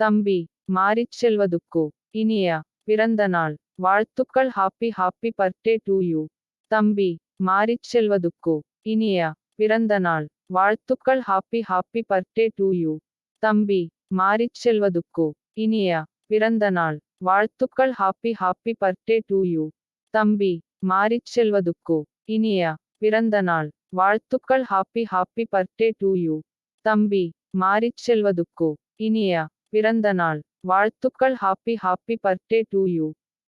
தம்பி மாறிச் செல்வதுக்கு? இனிய பிறந்த நாள். வாழ்த்துக்கள் happy happy birthday to you தம்பி மாறிச் செல்வதுக்கு? இனிய பிறந்த நாள். வாழ்த்துக்கள் happy happy birthday to you தம்பி மாறிச் செல்வதுக்கு? இனிய பிறந்த நாள். வாழ்த்துக்கள் happy happy birthday to you தம்பி மாறிச் செல்வதுக்கு? இனிய பிறந்த நாள். வாழ்த்துக்கள் happy happy birthday to you தம்பி மாறிச் செல்வதுக்கு? இனிய பிறந்த நாள். வாழ்த்துக்கள் happy happy birthday to you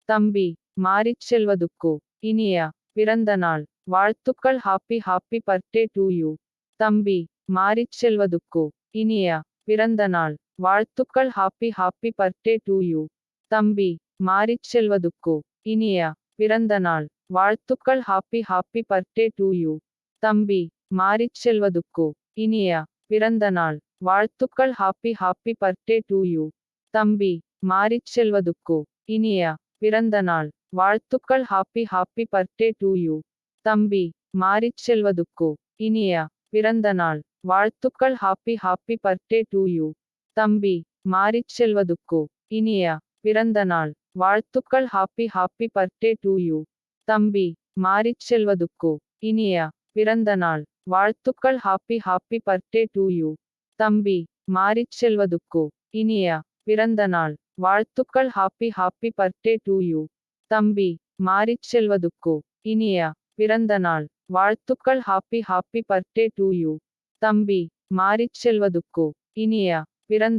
தம்பி மாறிச் செல்வதுக்கு. இனிய பிறந்த நாள். வாழ்த்துக்கள் happy happy birthday to you தம்பி மாறிச் செல்வதுக்கு. இனிய பிறந்த நாள். வாழ்த்துக்கள் happy happy birthday to you தம்பி மாறிச் செல்வதுக்கு. இனிய பிறந்த நாள். வாழ்த்துக்கள் happy happy birthday to you தம்பி மாறிச் செல்வதுக்கு. இனிய பிறந்த நாள். வாழ்த்துக்கள் happy happy birthday to you தம்பி மாறிச் செல்வதுக்கு இனிய பிறந்த நாள். வாழ்த்துக்கள் happy happy birthday to you தம்பி மாறிச் செல்வதுக்கு இனிய பிறந்த நாள். வாழ்த்துக்கள் happy happy birthday to you தம்பி மாறிச் செல்வதுக்கு இனிய பிறந்த நாள். வாழ்த்துக்கள் happy happy birthday to you தம்பி மாறிச் செல்வதுக்கு இனிய பிறந்த நாள். வாழ்த்துக்கள் happy happy birthday to you தம்பி மாறிச் செல்வதுக்கு? இனிய பிறந்த நாள். வாழ்த்துக்கள் happy happy birthday to you தம்பி மாறிச் செல்வதுக்கு? இனிய பிறந்த நாள். வாழ்த்துக்கள் happy happy birthday to you தம்பி மாறிச் செல்வதுக்கு? இனிய பிறந்த